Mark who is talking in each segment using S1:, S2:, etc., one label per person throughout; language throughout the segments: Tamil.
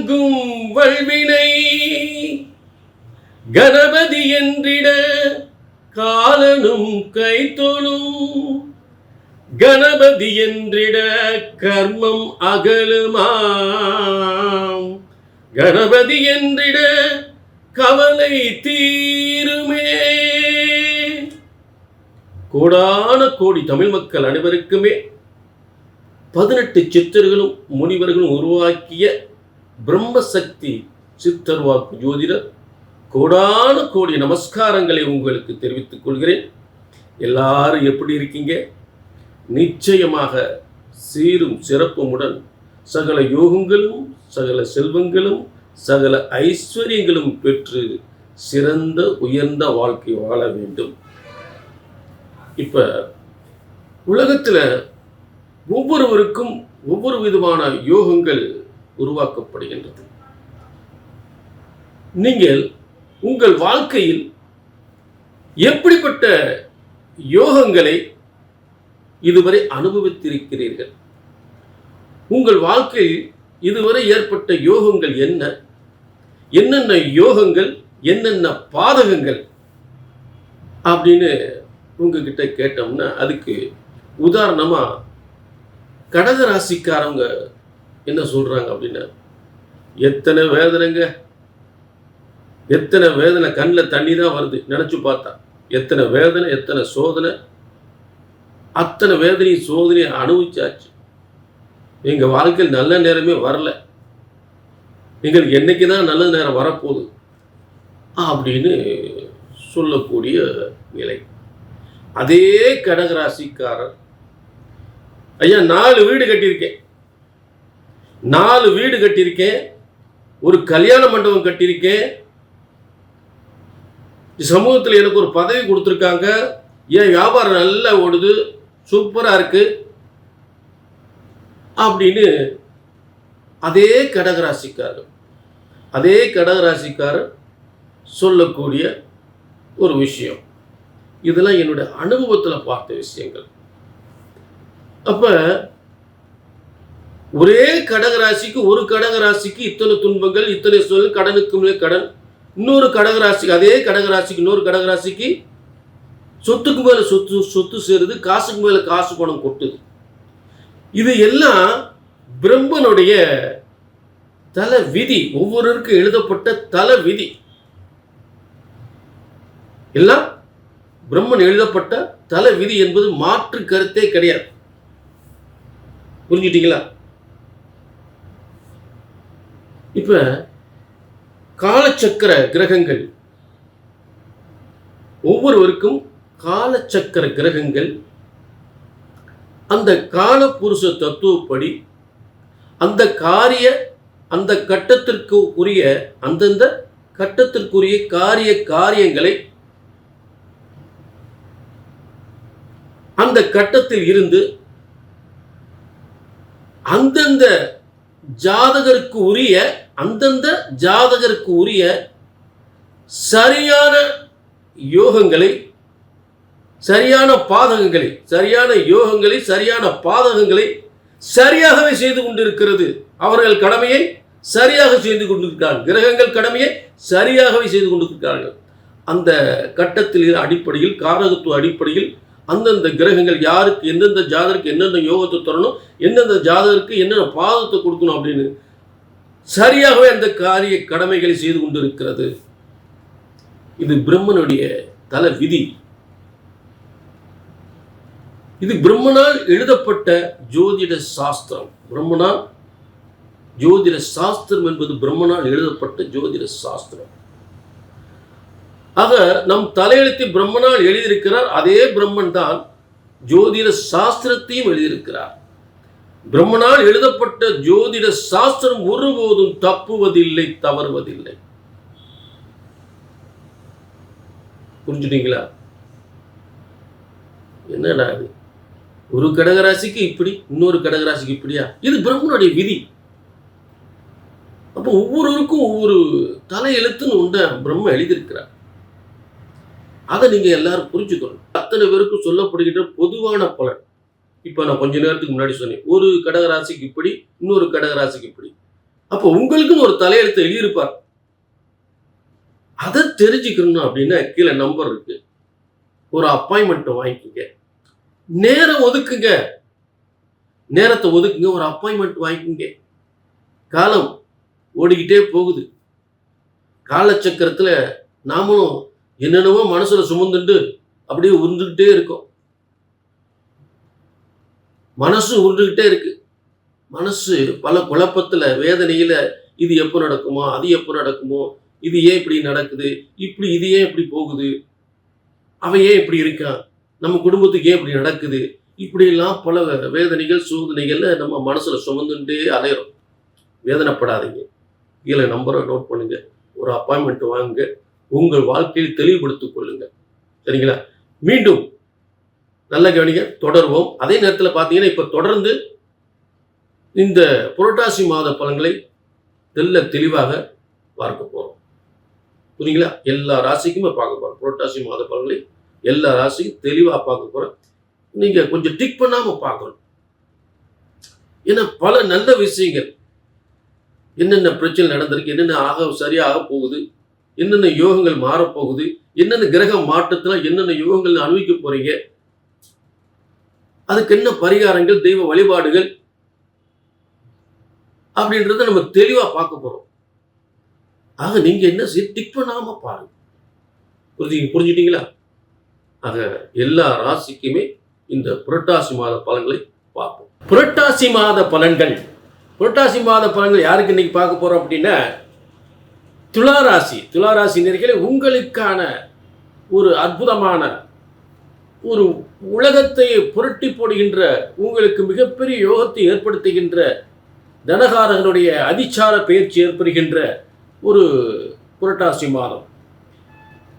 S1: வணங்கும் வல்வினை. கணபதி என்றிட காலனும் கைத்தொழும். கணபதி என்றிட கர்மம் அகலுமாம். கணபதி என்றிட கவலை தீருமே. கோடான கோடி தமிழ் மக்கள் அனைவருக்குமே பதினெட்டு சித்தர்களும் முனிவர்களும் உருவாக்கிய பிரம்மசக்தி சித்தர்வாக்கு ஜோதிடர் கோடான கோடி நமஸ்காரங்களை உங்களுக்கு தெரிவித்துக் கொள்கிறேன். எல்லாரும் எப்படி இருக்கீங்க? நிச்சயமாக சீரும் சிறப்புமுடன் சகல யோகங்களும் சகல செல்வங்களும் சகல ஐஸ்வர்யங்களும் பெற்று சிறந்த உயர்ந்த வாழ்க்கை வாழ வேண்டும். இப்ப உலகத்தில் ஒவ்வொருவருக்கும் ஒவ்வொரு விதமான யோகங்கள் உருவாக்கப்படுகின்றது. நீங்கள் உங்கள் வாழ்க்கையில் எப்படிப்பட்ட யோகங்களை இதுவரை அனுபவித்திருக்கிறீர்கள்? உங்கள் வாழ்க்கையில் இதுவரை ஏற்பட்ட யோகங்கள் என்ன? என்னென்ன யோகங்கள் என்னென்ன பாதகங்கள்? அப்படின்னு உங்ககிட்ட கேட்டோம்னா அதுக்கு உதாரணமா கடக ராசிக்காரவங்க என்ன சொல்கிறாங்க அப்படின்னா எத்தனை வேதனைங்க? எத்தனை வேதனை கண்ணில் தண்ணி தான் வருது நினச்சி பார்த்தா. எத்தனை வேதனை எத்தனை சோதனை? அத்தனை வேதனையும் சோதனையை அனுபவிச்சாச்சு. எங்கள் வாழ்க்கையில் நல்ல நேரமே வரல. எங்களுக்கு என்னைக்கு தான் நல்ல நேரம் வரப்போகுது அப்படின்னு சொல்லக்கூடிய நிலை. அதே கடகராசிக்காரர் ஐயா நாலு வீடு கட்டியிருக்கேன். நாலு வீடு கட்டியிருக்கேன் ஒரு கல்யாண மண்டபம் கட்டியிருக்கேன் சமூகத்தில் எனக்கு ஒரு பதவி கொடுத்துருக்காங்க. என் வியாபாரம் நல்லா ஓடுது சூப்பராக இருக்கு. அப்படின்னு அதே கடகராசிக்காரர் அதே கடகராசிக்காரர் சொல்லக்கூடிய ஒரு விஷயம். இதெல்லாம் என்னுடைய அனுபவத்தில் பார்த்த விஷயங்கள். அப்போ ஒரே கடகராசிக்கு ஒரு கடகராசிக்கு இத்தனை துன்பங்கள் இத்தனை சொல் கடனுக்கு மேலே கடன். இன்னொரு கடகராசிக்கு அதே கடகராசிக்கு இன்னொரு கடகராசிக்கு சொத்துக்கு மேலே சொத்து சொத்து சேருது காசுக்கு மேலே காசு பணம் கொட்டுது. இது எல்லாம் பிரம்மனுடைய தல விதி ஒவ்வொருவருக்கும் எழுதப்பட்ட தல விதி. எல்லாம் பிரம்மன் எழுதப்பட்ட தல விதி என்பது மாற்று கருத்தே கிடையாது. புரிஞ்சுட்டீங்களா இப்ப காலச்சக்கர கிரகங்கள். ஒவ்வொருவருக்கும் காலச்சக்கர கிரகங்கள். அந்த காலபுருஷ தத்துவப்படி அந்த காரிய அந்த கட்டத்திற்கு உரிய அந்தந்த கட்டத்திற்குரிய காரிய காரியங்களை அந்த கட்டத்தில் இருந்து அந்தந்த ஜாதகருக்கு உரிய அந்தந்த ஜாதகருக்கு உரிய சரியான யோகங்களை சரியான பாதகங்களை சரியான யோகங்களை சரியான பாதகங்களை சரியாகவே செய்து கொண்டிருக்கிறது. அவர்கள் கடமையை சரியாக செய்து கொண்டிருக்கிறார்கள். கிரகங்கள் கடமையை சரியாகவே செய்து கொண்டிருக்கிறார்கள். அந்த கட்டத்தில் அடிப்படையில் காரகத்துவ அடிப்படையில் அந்தந்த கிரகங்கள் யாருக்கு எந்தெந்த ஜாதகருக்கு என்னென்ன யோகத்தை தரணும் எந்தெந்த ஜாதகருக்கு என்னென்ன பாதத்தை கொடுக்கணும் அப்படின்னு சரியாகவே அந்த காரிய கடமைகளை செய்து கொண்டிருக்கிறது. இது பிரம்மனுடைய தல விதி. இது பிரம்மனால் எழுதப்பட்ட ஜோதிட சாஸ்திரம். பிரம்மனால் ஜோதிட சாஸ்திரம் என்பது பிரம்மனால் எழுதப்பட்ட ஜோதிட சாஸ்திரம். ஆக நம் தலையெழுத்தை பிரம்மனால் எழுதியிருக்கிறார் அதே பிரம்மன் தான் ஜோதிட சாஸ்திரத்தையும் எழுதியிருக்கிறார். பிரம்மனால் எழுதப்பட்ட ஜோதிட சாஸ்திரம் ஒருபோதும் தப்புவதில்லை தவறுவதில்லை. புரிஞ்சுட்டீங்களா? என்னடா இது? ஒரு கடகராசிக்கு இப்படி இன்னொரு கடகராசிக்கு இப்படியா? இது பிரம்மனுடைய விதி. அப்போ ஒவ்வொருவருக்கும் ஒவ்வொரு தலையெழுத்துன்னு உண்ட பிரம்ம எழுதியிருக்கிறார். அதை நீங்கள் எல்லாரும் புரிஞ்சுக்கணும். அத்தனை பேருக்கும் சொல்லப்படுகின்ற பொதுவான பலன். இப்போ நான் கொஞ்ச நேரத்துக்கு முன்னாடி சொன்னேன். ஒரு கடகராசிக்கு இப்படி இன்னொரு கடகராசிக்கு இப்படி. அப்போ உங்களுக்குன்னு ஒரு தலையெழுத்தை எழுதியிருப்பார். அதை தெரிஞ்சுக்கணும் அப்படின்னா கீழே நம்பர் இருக்கு. ஒரு அப்பாயின்மெண்ட்டை வாங்கிக்கோங்க. நேரம் ஒதுக்குங்க. நேரத்தை ஒதுக்குங்க. ஒரு அப்பாயின்மெண்ட் வாங்கிக்கோங்க. காலம் ஓடிக்கிட்டே போகுது. காலச்சக்கரத்தில் நாமளும் என்னென்னவோ மனசுல சுமந்துட்டு அப்படியே உருந்துக்கிட்டே இருக்கும். மனசு உருண்டுகிட்டே இருக்கு. மனசு பல குழப்பத்துல வேதனையில இது எப்போ நடக்குமோ அது எப்போ நடக்குமோ இது ஏன் இப்படி நடக்குது இப்படி இது ஏன் இப்படி போகுது அவன் ஏன் இப்படி இருக்கான் நம்ம குடும்பத்துக்கு ஏன் இப்படி நடக்குது இப்படியெல்லாம் பல வேதனைகள் சோதனைகள்ல நம்ம மனசுல சுமந்துட்டே அலையிறோம். வேதனைப்படாதீங்க. கீழே நம்பரை நோட் பண்ணுங்க. ஒரு அப்பாயின்மெண்ட் வாங்குங்க. உங்கள் வாழ்க்கையில் தெளிவுபடுத்திக் கொள்ளுங்க சரிங்களா? மீண்டும் நல்ல கவனிங்க தொடர்வோம். அதே நேரத்தில் பார்த்தீங்கன்னா இப்போ தொடர்ந்து இந்த புரட்டாசி மாத பலன்களை தெல்ல தெளிவாக பார்க்க போகிறோம் புரியுங்களா எல்லா ராசிக்குமே பார்க்க போகிறோம் புரட்டாசி மாத பலன்களை எல்லா ராசிக்கும் தெளிவாக பார்க்க போகிறோம் நீங்கள் கொஞ்சம் டிக் பண்ணாமல் பார்க்கணும். ஏன்னா பல நல்ல விஷயங்கள் என்னென்ன பிரச்சனை நடந்திருக்கு என்னென்ன ஆக சரியாக போகுது என்னென்ன யோகங்கள் மாறப்போகுது? என்னென்ன கிரக மாற்றத்தில் என்னென்ன யோகங்கள் அனுபவிக்க போறீங்க? அதுக்கு என்ன பரிகாரங்கள் தெய்வ வழிபாடுகள் அப்படின்றத நம்ம தெளிவா பார்க்க போறோம். ஆக நீங்க என்ன செய்ய டிக் பண்ணாம பாருங்க. புரிஞ்சு புரிஞ்சுட்டீங்களா ஆக எல்லா ராசிக்குமே இந்த புரட்டாசி மாத பலன்களை பார்ப்போம். புரட்டாசி மாத பலன்கள். புரட்டாசி மாத பலன்கள் யாருக்கு இன்னைக்கு பார்க்க போறோம் அப்படின்னா துளாராசி துளாராசி நேர்களே உங்களுக்கான ஒரு அற்புதமான ஒரு உலகத்தை புரட்டி போடுகின்ற உங்களுக்கு மிகப்பெரிய யோகத்தை ஏற்படுத்துகின்ற தனகாரர்களுடைய அதிச்சார பயிற்சி ஏற்படுகின்ற ஒரு புரட்டாசி மாதம்.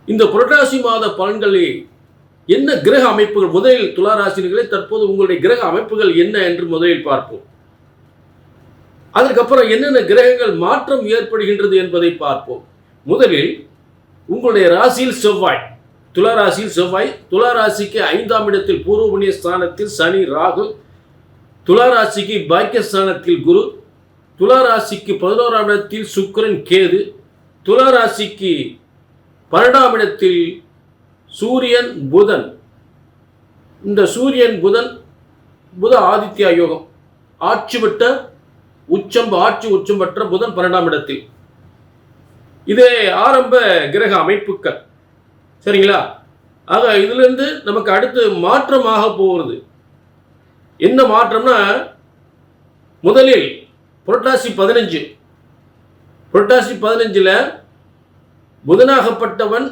S1: இந்த புரட்டாசி மாத பலன்களை என்ன கிரக அமைப்புகள்? முதலில் துளாராசினர்களே தற்போது உங்களுடைய கிரக அமைப்புகள் என்ன என்று முதலில் பார்ப்போம். அதற்கப்புறம் என்னென்ன கிரகங்கள் மாற்றம் ஏற்படுகின்றது என்பதை பார்ப்போம். முதலில் உங்களுடைய ராசியில் செவ்வாய். துலா ராசியில் செவ்வாய். துலா ராசிக்கு ஐந்தாம் இடத்தில் பூர்வபுண்ணிய ஸ்தானத்தில் சனி ராகு. துலா ராசிக்கு பாக்கியஸ்தானத்தில் குரு. துலா ராசிக்கு பதினோராம் இடத்தில் சுக்கரன் கேது. துலா ராசிக்கு பன்னெண்டாம் இடத்தில் சூரியன் புதன். இந்த சூரியன் புதன் புத ஆதித்யா யோகம். ஆட்சி உச்சம் ஆட்சி உச்சம் பெற்ற புதன் பன்னெண்டாம் இடத்தில். இதே ஆரம்ப கிரக அமைப்புகள். சரிங்களா? ஆக இதுலேருந்து நமக்கு அடுத்து மாற்றமாக போகிறது. என்ன மாற்றம்னா முதலில் புரட்டாசி பதினஞ்சு. புரட்டாசி பதினஞ்சில் புதனாகப்பட்டவன்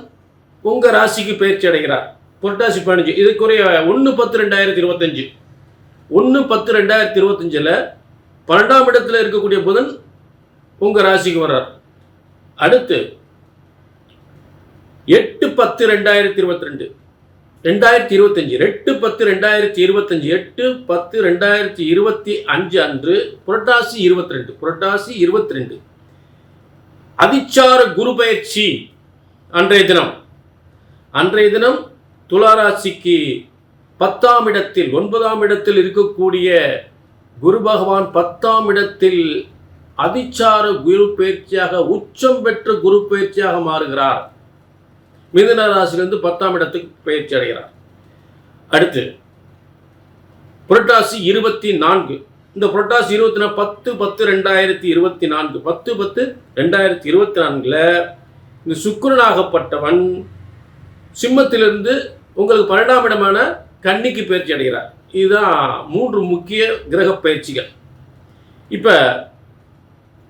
S1: உங்கள் ராசிக்கு பயிற்சி அடைகிறார். புரட்டாசி பதினஞ்சு. இதுக்குரிய ஒன்று பத்து ரெண்டாயிரத்தி இருபத்தஞ்சு. ஒன்று பத்து ரெண்டாயிரத்தி இருபத்தஞ்சில் பன்னெண்டாம் இடத்துல இருக்கக்கூடிய புதன் உங்க ராசிக்கு வர்றார். அடுத்து எட்டு பத்து ரெண்டாயிரத்தி இருபத்தி ரெண்டு ரெண்டாயிரத்தி இருபத்தஞ்சு. எட்டு பத்து ரெண்டாயிரத்தி இருபத்தஞ்சு. எட்டு பத்து ரெண்டாயிரத்தி இருபத்தி அஞ்சு அன்று புரட்டாசி இருபத்தி ரெண்டு புரட்டாசி இருபத்தி ரெண்டு அதிச்சார குரு பயிற்சி அன்றைய தினம். அன்றைய தினம் துளாராசிக்கு பத்தாம் இடத்தில் ஒன்பதாம் இடத்தில் இருக்கக்கூடிய குரு பகவான் பத்தாம் இடத்தில் அதிச்சார குரு பயிற்சியாக உச்சம் பெற்ற குரு பயிற்சியாக மாறுகிறார். மிதன ராசியிலிருந்து பத்தாம் இடத்துக்கு பயிற்சி அடைகிறார். அடுத்து புரட்டாசி இருபத்தி நான்கு. இந்த புரட்டாசி இருபத்தி நாலு பத்து பத்து ரெண்டாயிரத்தி இருபத்தி நான்கு. பத்து பத்து ரெண்டாயிரத்தி இருபத்தி நான்கில் இந்த சுக்கரனாகப்பட்டவன் சிம்மத்திலிருந்து உங்களுக்கு பன்னெண்டாம் இடமான கன்னிக்கு பயிற்சி அடைகிறார். இதுதான் மூன்று முக்கிய கிரக பயிற்சிகள். இப்போ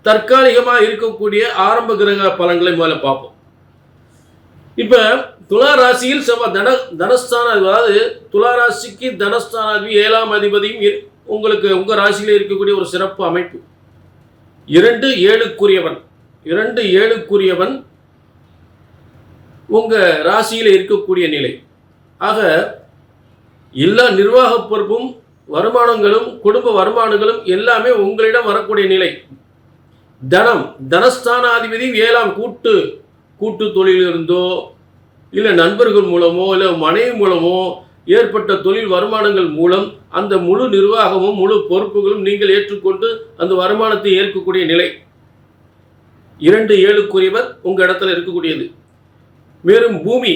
S1: தற்காலிகமாக இருக்கக்கூடிய ஆரம்ப கிரக பலன்களை முதல்ல பார்ப்போம். இப்போ துலா ராசியில் செவ்வாய் தன தனஸ்தான அதாவது துலா ராசிக்கு தனஸ்தானாதிபதி ஏழாம் அதிபதியும் உங்களுக்கு உங்கள் ராசியில் இருக்கக்கூடிய ஒரு சிறப்பு அமைப்பு. இரண்டு ஏழுக்குரியவன் இரண்டு ஏழுக்குரியவன் உங்கள் ராசியில் இருக்கக்கூடிய நிலை. ஆக எல்லா நிர்வாக பொறுப்பும் வருமானங்களும் குடும்ப வருமானங்களும் எல்லாமே உங்களிடம் வரக்கூடிய நிலை. தனம் தனஸ்தானாதிபதி ஏழாம் கூட்டு கூட்டு தொழிலிருந்தோ இல்லை நண்பர்கள் மூலமோ இல்லை மனைவி மூலமோ ஏற்பட்ட தொழில் வருமானங்கள் மூலம் அந்த முழு நிர்வாகமும் முழு பொறுப்புகளும் நீங்கள் ஏற்றுக்கொண்டு அந்த வருமானத்தை ஏற்கக்கூடிய நிலை. இரண்டு ஏழுக்குரியவர் உங்கள் இடத்துல இருக்கக்கூடியது. மேலும் பூமி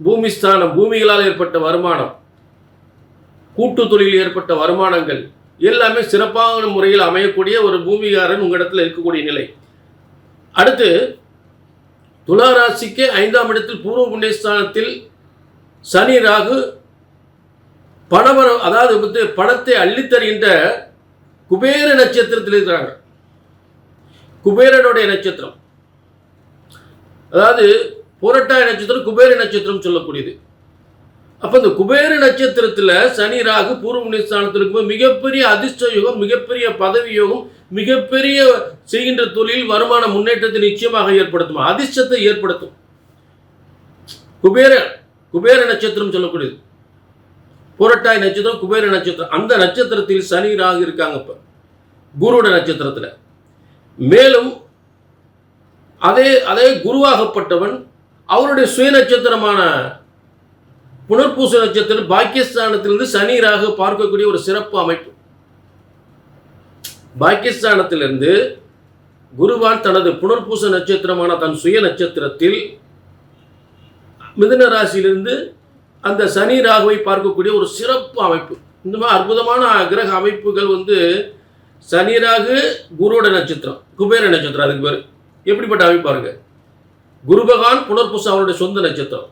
S1: பூமி ஸ்தானம் பூமிகளால் ஏற்பட்ட வருமானம். கூட்டு தொழில் ஏற்பட்ட வருமானங்கள் எல்லாமே சிறப்பான முறையில் அமையக்கூடிய ஒரு பூமிகாரன் உங்கள் இடத்துல இருக்கக்கூடிய நிலை. அடுத்து துளாராசிக்கு ஐந்தாம் இடத்தில் பூர்வ புண்ணியஸ்தானத்தில் சனி ராகு பணவர அதாவது வந்து பணத்தை அள்ளித்தருகின்ற குபேர நட்சத்திரத்தில் இருக்கிறாங்க. குபேரனுடைய நட்சத்திரம். அதாவது புரட்டாய நட்சத்திரம் குபேர நட்சத்திரம் சொல்லக்கூடியது. அப்போ இந்த குபேர நட்சத்திரத்தில் சனி ராகு பூர்வ புண்ணியஸ்தானத்தில் இருக்கும்போது மிகப்பெரிய அதிர்ஷ்ட யோகம் மிகப்பெரிய பதவி யோகம் மிகப்பெரிய செய்கின்ற தொழில் வருமான முன்னேற்றத்தை நிச்சயமாக ஏற்படுத்தும் அதிர்ஷ்டத்தை ஏற்படுத்தும். குபேர குபேர நட்சத்திரம் சொல்லக்கூடியது. புரட்டாய் நட்சத்திரம் குபேர நட்சத்திரம். அந்த நட்சத்திரத்தில் சனி ராகு இருக்காங்க இப்போ. குருட நட்சத்திரத்தில். மேலும் அதே அதே குருவாகப்பட்டவன் அவருடைய சுய நட்சத்திரமான புனர்பூச நட்சத்திரம் பாக்கியஸ்தானத்திலிருந்து சனி ராகு பார்க்கக்கூடிய ஒரு சிறப்பு அமைப்பு. பாக்கியஸ்தானத்திலிருந்து குருவான் தனது புனர்பூச நட்சத்திரமான தன் சுய நட்சத்திரத்தில் மிதுன ராசியிலிருந்து அந்த சனி ராகுவை பார்க்கக்கூடிய ஒரு சிறப்பு அமைப்பு. இந்த மாதிரி அற்புதமான கிரக அமைப்புகள் வந்து சனி ராகு குருவோட நட்சத்திரம் குபேர நட்சத்திரம் அதுக்கு பேர். எப்படிப்பட்ட அமைப்பாருங்க குருபகான் குரு பகவான் புனர்பூசம் அவருடைய சொந்த நட்சத்திரம்.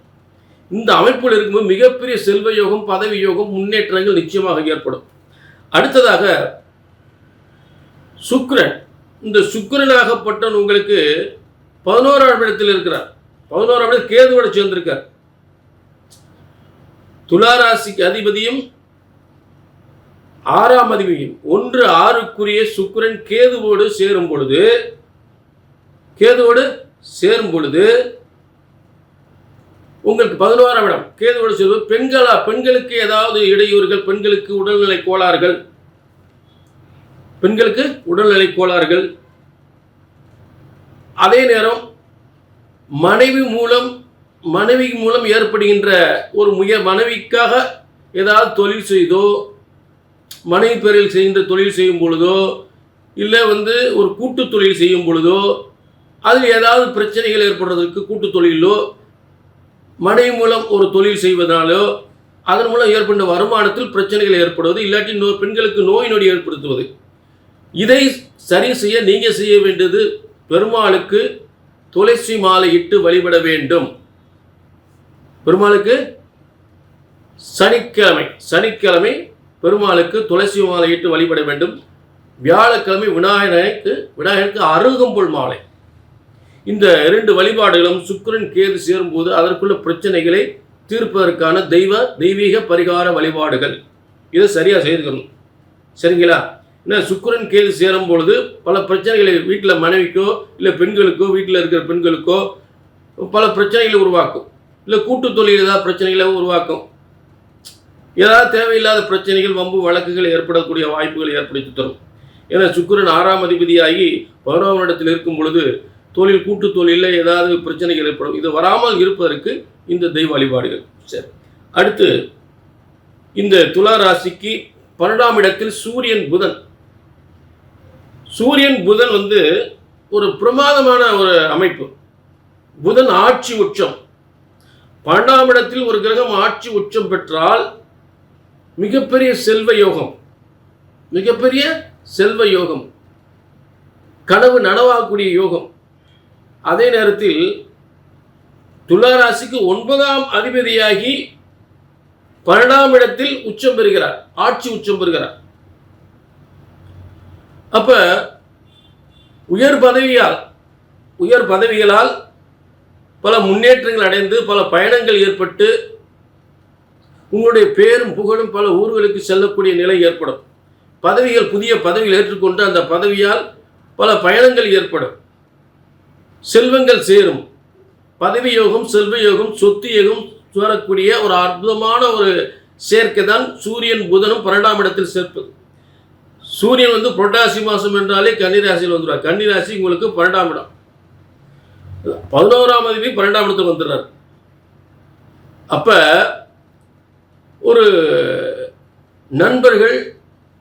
S1: இந்த அமைப்பில் இருக்கும்போது மிகப்பெரிய செல்வ யோகம் பதவி யோகம் முன்னேற்றங்கள் நிச்சயமாக ஏற்படும். அடுத்ததாக சுக்ரன் இந்த சுக்ரனாகப்பட்டவன் உங்களுக்கு பதினோராம் இடத்தில் இருக்கிறார். பதினோராம் இடத்தில் கேதுவோட சேர்ந்திருக்கார். துளாராசிக்கு அதிபதியும் ஆறாம் அதிபதியும். ஒன்று ஆறுக்குரிய சுக்ரன் கேதுவோடு சேரும் பொழுது கேதுவோடு சேரும் பொழுது உங்களுக்கு பதினோராம் இடம். கேதுவோட சேரும் பெண்களா? பெண்களுக்கு ஏதாவது இடையூறுகள்? பெண்களுக்கு உடல்நிலை கோளாறுகள்? பெண்களுக்கு உடல்நிலை கோளாறுகள். அதே நேரம் மனைவி மூலம் மனைவி மூலம் ஏற்படுகின்ற ஒரு முய மனைவிக்காக ஏதாவது தொழில் செய்தோ மனைவி பேரில் செய்கின்ற தொழில் செய்யும் பொழுதோ இல்லை வந்து ஒரு கூட்டு தொழில் செய்யும் பொழுதோ அதில் ஏதாவது பிரச்சனைகள் ஏற்படுறதுக்கு கூட்டு தொழிலோ மடை மூலம் ஒரு தொழில் செய்வதாலோ அதன் மூலம் ஏற்பட்ட வருமானத்தில் பிரச்சனைகள் ஏற்படுவது இல்லாட்டி நோ பெண்களுக்கு நோய் நொடி ஏற்படுத்துவது. இதை சரி செய்ய நீங்கள் செய்ய வேண்டியது பெருமாளுக்கு துளசி மாலை இட்டு வழிபட வேண்டும். பெருமாளுக்கு சனிக்கிழமை சனிக்கிழமை பெருமாளுக்கு துளசி மாலை இட்டு வழிபட வேண்டும். வியாழக்கிழமை விநாயகருக்கு விநாயகருக்கு அருகம்புல் மாலை. இந்த இரண்டு வழிபாடுகளும் சுக்கரன் கேது சேரும்போது அதற்குள்ள பிரச்சனைகளை தீர்ப்பதற்கான தெய்வ தெய்வீக பரிகார வழிபாடுகள். இதை சரியாக செய்துக்கணும். சரிங்களா? ஏன்னா சுக்கிரன் கேது சேரும் பொழுது பல பிரச்சனைகளை வீட்டில் மனைவிக்கோ இல்லை பெண்களுக்கோ வீட்டில் இருக்கிற பெண்களுக்கோ பல பிரச்சனைகளை உருவாக்கும். இல்லை கூட்டு தொழில் ஏதாவது பிரச்சனைகளை உருவாக்கும். ஏதாவது தேவையில்லாத பிரச்சனைகள் வம்பு வழக்குகள் ஏற்படக்கூடிய வாய்ப்புகளை ஏற்படுத்தி தரும். ஏன்னா சுக்கிரன் ஆறாம் அதிபதியாகி பதினோராம் இடத்தில் இருக்கும் பொழுது தொழில் கூட்டு தொழிலில் ஏதாவது பிரச்சனைகள் ஏற்படும் இது வராமல் இருப்பதற்கு இந்த தெய்வ வழிபாடுகள். சரி. அடுத்து இந்த துலா ராசிக்கு பன்னெண்டாம் இடத்தில் சூரியன் புதன். சூரியன் புதன் வந்து ஒரு பிரமாதமான ஒரு அமைப்பு. புதன் ஆட்சி உச்சம். பன்னெண்டாம் இடத்தில் ஒரு கிரகம் ஆட்சி உச்சம் பெற்றால் மிகப்பெரிய செல்வ யோகம். மிகப்பெரிய செல்வ யோகம். கனவு நனவாகக்கூடிய யோகம். அதே நேரத்தில் துளாராசிக்கு ஒன்பதாம் அதிபதியாகி பன்னெண்டாம் இடத்தில் உச்சம் பெறுகிறார். ஆட்சி உச்சம் பெறுகிறார். அப்ப உயர் பதவியால் உயர் பதவிகளால் பல முன்னேற்றங்கள் அடைந்து பல பயணங்கள் ஏற்பட்டு உங்களுடைய பேரும் புகழும் பல ஊர்களுக்கு செல்லக்கூடிய நிலை ஏற்படும். பதவிகள் புதிய பதவிகள் ஏற்றுக்கொண்டு அந்த பதவியால் பல பயணங்கள் ஏற்படும். செல்வங்கள் சேரும். பதவி யோகம் செல்வ யோகம் சொத்து யோகம் சேரக்கூடிய ஒரு அற்புதமான ஒரு சேர்க்கை தான் சூரியன் புதனும் பன்னெண்டாம் இடத்தில் சேர்ப்பது. சூரியன் வந்து புரட்டாசி மாதம் என்றாலே கன்னிராசியில் வந்துடுவார். கன்னிராசி உங்களுக்கு பன்னெண்டாம் இடம். பதினோராம் அதிபதி பன்னெண்டாம் இடத்துக்கு வந்துடுறார். அப்போ ஒரு நண்பர்கள்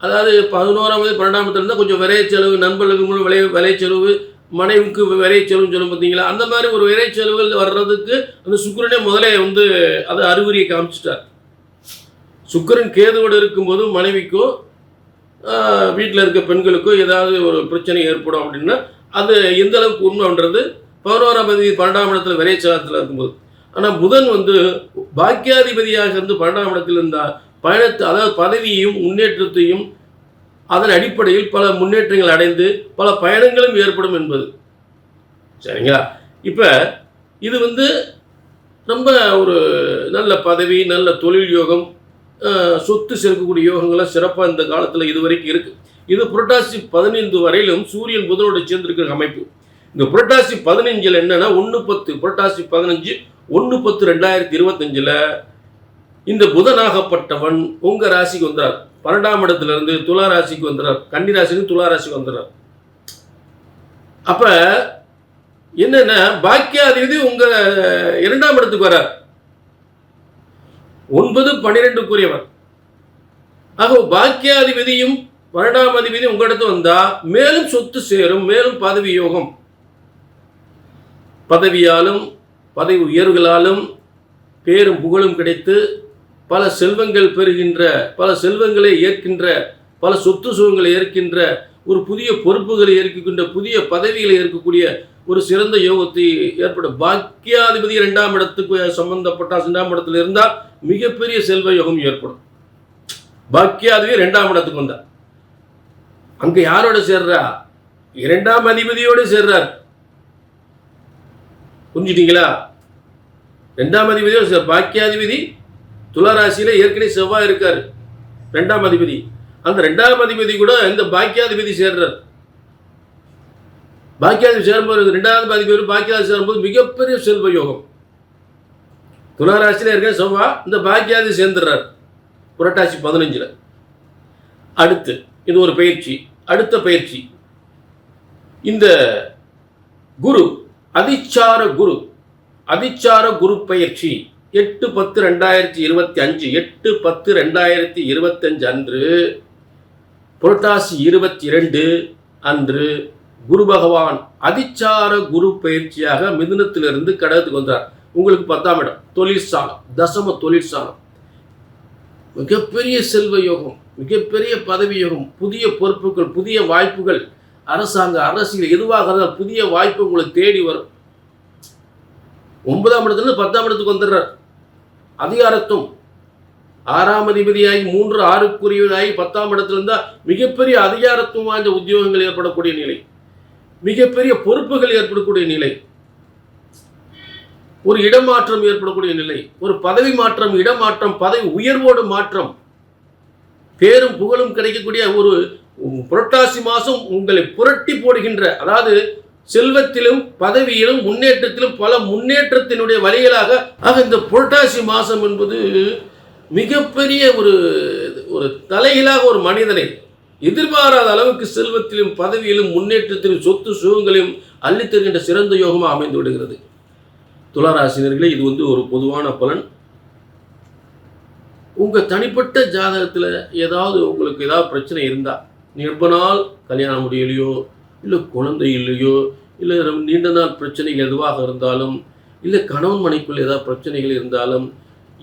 S1: அதாவது பதினோராம் தேதி பன்னெண்டாம் இடத்துல இருந்தால் கொஞ்சம் விலை செலவு நண்பர்களுக்கு மூலம் விலை விலை செலவு மனைவிக்கு விரை செலவு சொல்லும் பார்த்தீங்களா? அந்த மாதிரி ஒரு விரை செலவுகள் வர்றதுக்கு அந்த சுக்கரனே முதலே வந்து அதை அறிகுறியை காமிச்சிட்டார். சுக்கரன் கேதுவோடு இருக்கும்போது மனைவிக்கோ வீட்டில் இருக்க பெண்களுக்கோ ஏதாவது ஒரு பிரச்சனை ஏற்படும் அப்படின்னா அது எந்த அளவுக்கு உண்மைன்றது பதினோராம் தேதி பன்னெண்டாம் இடத்துல விரைச்சாலத்தில் இருக்கும்போது. ஆனால் புதன் வந்து பாக்கியாதிபதியாக இருந்து பன்னெண்டாம் இடத்தில் இருந்தால் பயணத்தை அதாவது பதவியையும் முன்னேற்றத்தையும் அதன் அடிப்படையில் பல முன்னேற்றங்கள் அடைந்து பல பயணங்களும் ஏற்படும் என்பது. சரிங்களா? இப்போ இது வந்து ரொம்ப ஒரு நல்ல பதவி நல்ல தொழில் யோகம் சொத்து சேர்க்கக்கூடிய யோகங்கள்லாம் சிறப்பாக இந்த காலத்தில் இது வரைக்கும் இருக்குது இது புரட்டாசி பதினைந்து வரையிலும் சூரியன் புதனோடு சேர்ந்திருக்கிற அமைப்பு. இந்த புரட்டாசி பதினஞ்சில் என்னென்னா ஒன்று பத்து புரட்டாசி பதினஞ்சு ஒன்று பத்து ரெண்டாயிரத்தி இருபத்தஞ்சில் இந்த புதனாகப்பட்டவன் உங்கள் ராசிக்கு வந்தார். பன்னெண்டாம் இடத்துலேருந்து துலா ராசிக்கு வந்துடுறார். கன்னி ராசிக்கு துலா ராசிக்கு வந்துடுறார். அப்ப என்னன்னா பாக்கியாதிபதி உங்க இரண்டாம் இடத்துக்கு வரார் ஒன்பது பன்னிரெண்டுக்குரியவர். ஆக பாக்கியாதிபதியும் பன்னெண்டாம் அதிபதி உங்களிடத்து வந்தா மேலும் சொத்து சேரும் மேலும் பதவி யோகம். பதவியாலும் பதவி உயர்வுகளாலும் பேரும் புகழும் கிடைத்து பல செல்வங்கள் பெறுகின்ற பல செல்வங்களை ஏற்கின்ற பல சொத்து சுகங்களை ஏற்கின்ற ஒரு புதிய பொறுப்புகளை ஏற்கின்ற புதிய பதவிகளை ஏற்கக்கூடிய ஒரு சிறந்த யோகத்தை ஏற்படும். பாக்கியாதிபதி இரண்டாம் இடத்துக்கு சம்பந்தப்பட்டால் இரண்டாம் இடத்துல இருந்தால் மிகப்பெரிய செல்வ யோகம் ஏற்படும். பாக்கியாதிபதி இரண்டாம் இடத்துக்கு வந்தார் அங்க யாரோட சேர்றா? இரண்டாம் அதிபதியோடு சேர்றார். புரிஞ்சுட்டீங்களா? ரெண்டாம் அதிபதியோடு சேர் பாக்கியாதிபதி துளராசியில் ஏற்கனவே செவ்வாய் இருக்கார். ரெண்டாம் அதிபதி. அந்த ரெண்டாம் அதிபதி கூட இந்த பாக்கியாதிபதி சேர்றார். பாக்கியாதிபதி சேரும்போது ரெண்டாவது அதிபதி பாக்கியாதி சேரும்போது மிகப்பெரிய செல்வ யோகம். துளாராசியில இருக்க செவ்வா இந்த பாக்கியாதி சேர்ந்துடுறார். புரட்டாசி பதினஞ்சில். அடுத்து இது ஒரு பயிற்சி. அடுத்த பயிற்சி. இந்த குரு அதிச்சார குரு அதிச்சார குரு பயிற்சி. எட்டு பத்து ரெண்டாயிரத்தி இருபத்தி அஞ்சு எட்டு பத்து ரெண்டாயிரத்தி இருபத்தஞ்சு அன்று புரட்டாசி இருபத்தி இரண்டு அன்று குரு பகவான் அதிச்சார குரு பயிற்சியாக மிதுனத்திலிருந்து கடகத்துக்கு வந்தார். உங்களுக்கு பத்தாம் இடம் தொழிற்சாலம் தசம தொழிற்சாலம் மிகப்பெரிய செல்வ யோகம் மிகப்பெரிய பதவி யோகம் புதிய பொறுப்புகள் புதிய வாய்ப்புகள். அரசாங்க அரசியல் எதுவாக இருந்தால் புதிய வாய்ப்பு உங்களுக்கு தேடி வரும். ஒன்பதாம் இடத்துலேருந்து பத்தாம் இடத்துக்கு வந்துடுறார். அதிகாரத்தும் ஆறாம் அதிபதியாகி மூன்று ஆறுக்குரியவராகி பத்தாம் இடத்துல இருந்தால் மிகப்பெரிய அதிகாரத்துவம் வாய்ந்த உத்தியோகங்கள் ஏற்படக்கூடிய நிலை. மிகப்பெரிய பொறுப்புகள் ஏற்படக்கூடிய நிலை. ஒரு இடமாற்றம் ஏற்படக்கூடிய நிலை. ஒரு பதவி மாற்றம் இடமாற்றம் பதவி உயர்வோடு மாற்றம். பேரும் புகழும் கிடைக்கக்கூடிய ஒரு புரட்டாசி மாதம் உங்களை புரட்டி போடுகின்ற அதாவது செல்வத்திலும் பதவியிலும் முன்னேற்றத்திலும் பல முன்னேற்றத்தினுடைய வழிகளாக ஆக இந்த புரட்டாசி மாதம் என்பது மிகப்பெரிய ஒரு ஒரு தலையிலாக ஒரு மனிதனை எதிர்பாராத அளவுக்கு செல்வத்திலும் பதவியிலும் முன்னேற்றத்திலும் சொத்து சுகங்களையும் அள்ளித்தருகின்ற சிறந்த யோகமாக அமைந்து விடுகிறது. துளாராசினர்களே இது வந்து ஒரு பொதுவான பலன். உங்கள் தனிப்பட்ட ஜாதகத்தில் ஏதாவது உங்களுக்கு ஏதாவது பிரச்சனை இருந்தால் ரொம்ப நாள் கல்யாணம் முடியலையோ இல்லை குழந்தை இல்லையோ இல்லை நீண்ட நாள் பிரச்சனைகள் எதுவாக இருந்தாலும் இல்லை கணவன் மனைக்குள்ள ஏதாவது பிரச்சனைகள் இருந்தாலும்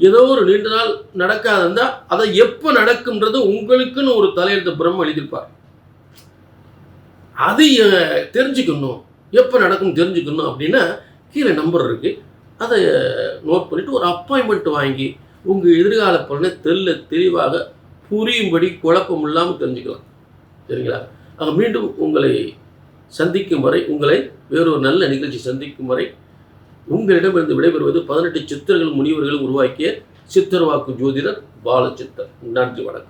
S1: ஏதோ ஒரு நீண்ட நாள் நடக்காத இருந்தால் அதை எப்போ நடக்கும்ன்றது உங்களுக்குன்னு ஒரு தலையெழுத்து பிரம்ம எழுதியிருப்பார். அது தெரிஞ்சுக்கணும். எப்போ நடக்கும் தெரிஞ்சுக்கணும் அப்படின்னா கீழே நம்பர் இருக்குது அதை நோட் பண்ணிவிட்டு ஒரு அப்பாயின்மெண்ட் வாங்கி உங்கள் எதிர்கால பலனை தெல்ல தெளிவாக புரியும்படி குழப்பம் இல்லாமல் தெரிஞ்சுக்கலாம். சரிங்களா? ஆக மீண்டும் உங்களை சந்திக்கும் வரை உங்களை வேறொரு நல்ல நிகழ்ச்சி சந்திக்கும் வரை உங்களிடமிருந்து விடைபெறுவது பதினெட்டு சித்தர்கள் முனிவர்கள் உருவாக்கிய சித்தர்வாக்கு ஜோதிடர் பாலச்சித்தர் நன்றி வணக்கம்.